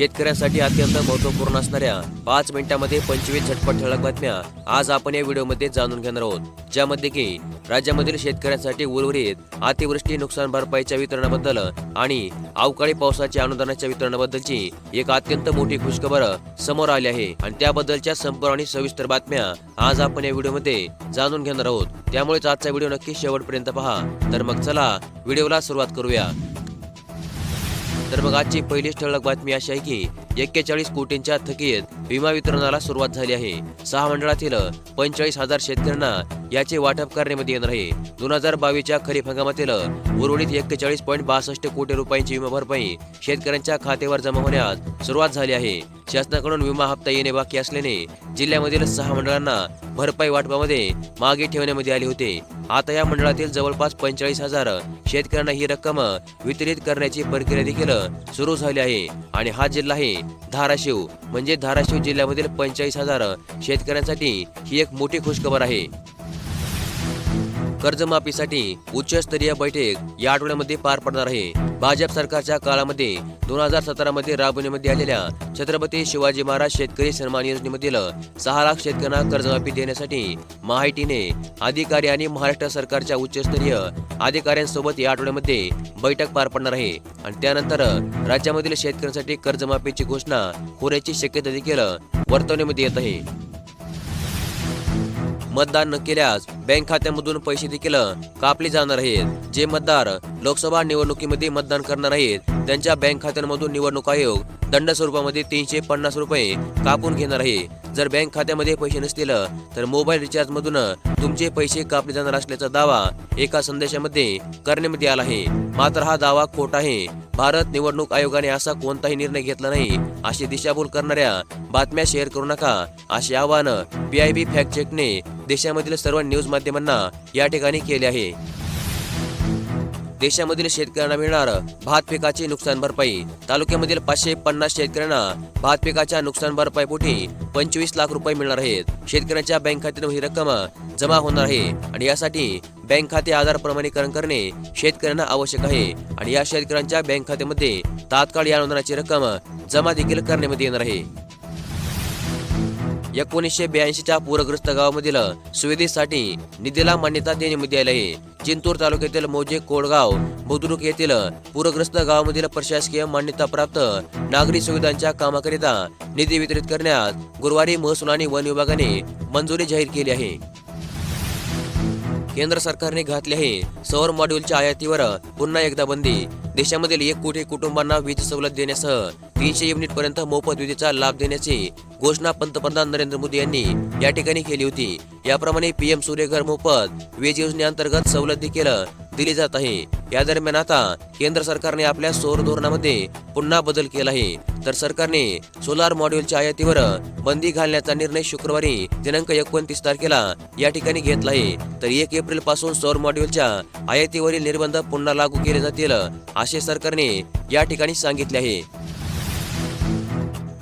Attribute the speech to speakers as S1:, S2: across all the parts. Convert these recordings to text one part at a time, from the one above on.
S1: शेतकऱ्यांसाठी अत्यंत महत्त्वपूर्ण असणाऱ्या पाच मिनिटांमध्ये पंचवीस झटपट ठळक बातम्या आज आपण या व्हिडिओमध्ये जाणून घेणार आहोत. ज्यामध्ये की राज्यामधील शेतकऱ्यांसाठी उर्वरित अतिवृष्टी नुकसान भरपाईच्या वितरणाबद्दल आणि अवकाळी पावसाच्या अनुदानाच्या वितरणाबद्दलची एक अत्यंत मोठी खुशखबर समोर आली आहे. आणि त्याबद्दलच्या संपूर्ण आणि सविस्तर बातम्या आज आपण या व्हिडिओमध्ये जाणून घेणार आहोत. त्यामुळेच आजचा व्हिडिओ नक्की शेवटपर्यंत पहा. तर मग चला व्हिडिओला सुरुवात करूया. तर मग आजची पहिलीच ठळक बातमी अशी आहे की एक्केचाळीस कोटींच्या थकीत विमा वितरणाला सुरुवात झाली आहे. सहा मंडळातील पंचेचाळीस हजार शेतकऱ्यांना याचे वाटप करण्यामध्ये येणार आहे. दोन हजार बावीसच्या खरीप हंगामातील उर्वरित एक्केचाळीस पॉईंट बासष्ट कोटी रुपयांची विमा भरपाई शेतकऱ्यांच्या खात्यावर जमा होण्यास सुरुवात झाली आहे. शासनाकडून विमा हप्ता येणे बाकी असल्याने जिल्ह्यामधील सहा मंडळांना भरपाई वाटपामध्ये मागे ठेवण्यामध्ये आले होते. आता या मंडळातील जवळपास पंचेचाळीस हजार शेतकऱ्यांना ही रक्कम वितरित करण्याची प्रक्रिया देखील सुरू झाली आहे. आणि हा जिल्हा आहे धाराशिव. म्हणजे धाराशिव जिल्ह्यामधील पंचेचाळीस हजार शेतकऱ्यांसाठी ही एक मोठी खुशखबर आहे. कर्जमाफीसाठी उच्चस्तरीय बैठक या आठवड्यामध्ये पार पडणार आहे. भाजप सरकारच्या काळामध्ये दोन हजार सतरा मध्ये राबवण्यामध्ये आलेल्या छत्रपती शिवाजी महाराज शेतकरी सन्मान योजनेमधील सहा लाख शेतकऱ्यांना कर्जमाफी देण्यासाठी महाआयटीने अधिकारी आणि महाराष्ट्र सरकारच्या उच्चस्तरीय अधिकाऱ्यांसोबत या आठवड्यामध्ये बैठक पार पडणार आहे. आणि त्यानंतर राज्यामधील शेतकऱ्यांसाठी कर्जमाफीची घोषणा होण्याची शक्यता देखील वर्तवण्यामध्ये येत आहे. मतदान न केल्यास बँक खात्यामधून पैसे देखील कापले जाणार आहेत. जे मतदार लोकसभा निवडणुकीमध्ये मतदान करणार आहेत त्यांच्या बँक खात्यांमधून निवडणूक आयोग दंड स्वरूपामध्ये तीनशे पन्नास रुपये कापून घेणार आहे. जर बँक खात्यामध्ये पैसे नसतील तर मोबाईल रिचार्ज मधून तुमचे पैसे कापले जाणार असल्याचा दावा एका संदेशामध्ये करण्यामध्ये आला आहे. मात्र हा दावा खोटा आहे. भारत निवडणूक आयोगाने असा कोणताही निर्णय घेतला नाही अशी दिशाभूल करणाऱ्या बातम्या शेअर करू नका असे आवाहन पीआयबी फॅक्ट चेकने देशामधील सर्व न्यूज माध्यमांना या ठिकाणी केले आहे. देशामधील शेतकऱ्यांना मिळणार भात पिकाची नुकसान भरपाई. तालुक्यामधील पाचशे पन्नास शेतकऱ्यांना भात पिकाच्या नुकसान भरपाईपोटी पंचवीस लाख रुपये मिळणार आहेत. शेतकऱ्यांच्या बँक खात्यातून ही रक्कम जमा होणार आहे आणि यासाठी बँक खाते आधार प्रमाणीकरण करणे शेतकऱ्यांना आवश्यक आहे आणि या शेतकऱ्यांच्या बँक खात्यामध्ये तात्काळ या अनुदानाची रक्कम जमा देखील करण्यामध्ये येणार आहे. एकोणीसशे ब्याऐंशीच्या पूरग्रस्त गावामधील सुविधेसाठी निधीला मान्यता देण्यामध्ये आली आहे. जिंतूर तालुक्यातील मोजे कोडगाव बुद्रुक येथील पूरग्रस्त गावामधील प्रशासकीय मान्यता प्राप्त नागरी सुविधांच्या कामाकरिता निधी वितरित करण्यास गुरुवारी महसूल आणि वन विभागाने मंजुरी जाहीर केली आहे. केंद्र सरकारने घातले आहे. सौर मॉड्यूलच्या आयातीवर पुन्हा एकदा बंदी देशामधील एक कोटी कुटुंबांना वीज सवलत देण्यासह तीनशे युनिट पर्यंत मोफत विजेचा लाभ देण्याची घोषणा पंतप्रधान नरेंद्र मोदी यांनी या ठिकाणी केली होती. याप्रमाणे पीएम सूर्यघर मोफत वीज योजनेअंतर्गत सवलत देखील दिली जात आहे. या दरम्यान आता केंद्र सरकारने आपल्या सौर धोरणामध्ये पुन्हा बदल केला आहे. तर सरकारने सोलार मॉड्यूलच्या आयातीवर बंदी घालण्याचा निर्णय शुक्रवारी दिनांक एकोणतीस तारखेला या ठिकाणी घेतला आहे. तर एक एप्रिलपासून सौर मॉड्यूलच्या आयातीवरील निर्बंध पुन्हा लागू केले जातील असे सरकारने या ठिकाणी सांगितले आहे.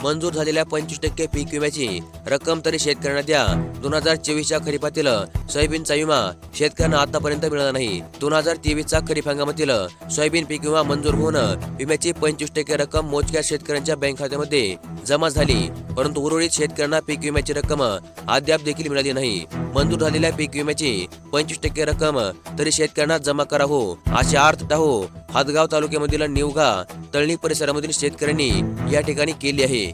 S1: मंजूर झालेल्या पंचवीस टक्के पीक विम्याची रक्कम तरी शेतकऱ्यांना द्या. दोन हजार चोवीसच्या खरीपातील सोयाबीनचा विमा शेतकऱ्यांना आतापर्यंत मिळाला नाही. दोन हजार तेवीसचा खरीप हंगामातील सोयाबीन पीक विमा मंजूर होऊन विम्याची पंचवीस टक्के रक्कम मोजक्या शेतकऱ्यांच्या बँक खात्यामध्ये जमा झाली. परंतु उर्वरित शेतकऱ्यांना पीक विम्याची रक्कम अद्याप देखील मिळाली नाही. मंजूर झालेल्या पीक विम्याची पंचवीस टक्के रक्कम तरी शेतकऱ्यांना जमा करा हो असे अर्थ टाहो हातगाव तालुक्यामधील निवगा तळणी परिसरामधील शेतकऱ्यांनी या ठिकाणी केली आहे.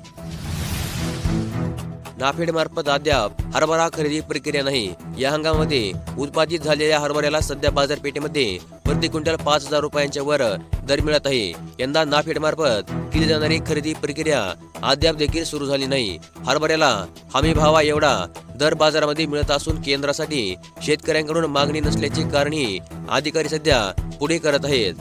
S1: नाफेड मार्फत अद्याप हरभरा खरेदी प्रक्रिया नाही. या हंगामामध्ये उत्पादित झालेल्या हरभऱ्याला सध्या बाजारपेठेमध्ये प्रति क्विंटल पाच हजार रुपयांच्या वर दर मिळत आहे. यंदा नाफेड मार्फत केली जाणारी खरेदी प्रक्रिया अद्याप देखील सुरू झाली नाही. हरभऱ्याला हमी भावा एवढा दर बाजारामध्ये मिळत असून केंद्रासाठी शेतकऱ्यांकडून मागणी नसल्याची कारणे अधिकारी सध्या पुढे करत आहेत.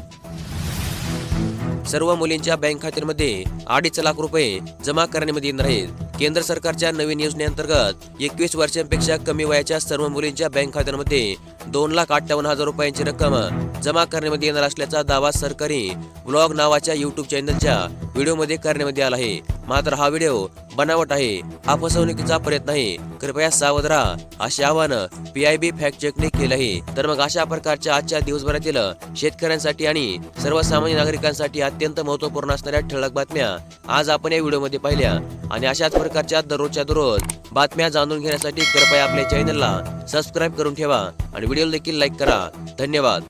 S1: सर्व मुलींच्या बँक खात्यांमध्ये अडीच लाख रुपये जमा करण्यामध्ये येणार आहेत. केंद्र सरकारच्या नवीन योजनेअंतर्गत एकवीस वर्षांपेक्षा कमी वयाच्या सर्व मुलींच्या बँक खात्यांमध्ये दोन लाख अठ्ठावन्न हजार रुपयांची रक्कम जमा करण्यामध्ये येणार असल्याचा दावा सरकारी ब्लॉग नावाच्या युट्यूब चॅनलच्या व्हिडिओमध्ये करण्यात आला आहे. मात्र हा व्हिडिओ बनावट आहे. हा फसवणुकीचा प्रयत्न आहे. कृपया सावध राहा असे आवाहन बी फॅक्ट चेकने केलं आहे. तर मग अशा प्रकारच्या आजच्या दिवसभरातील शेतकऱ्यांसाठी आणि सर्वसामान्य नागरिकांसाठी अत्यंत महत्त्वपूर्ण असणाऱ्या ठळक बातम्या आज आपण या व्हिडिओमध्ये पाहिल्या. आणि अशाच प्रकारच्या दररोजच्या दररोज बातम्या जाणून घेण्यासाठी कृपया आपल्या चॅनलला सबस्क्राईब करून ठेवा आणि व्हिडिओ देखील लाईक करा. धन्यवाद.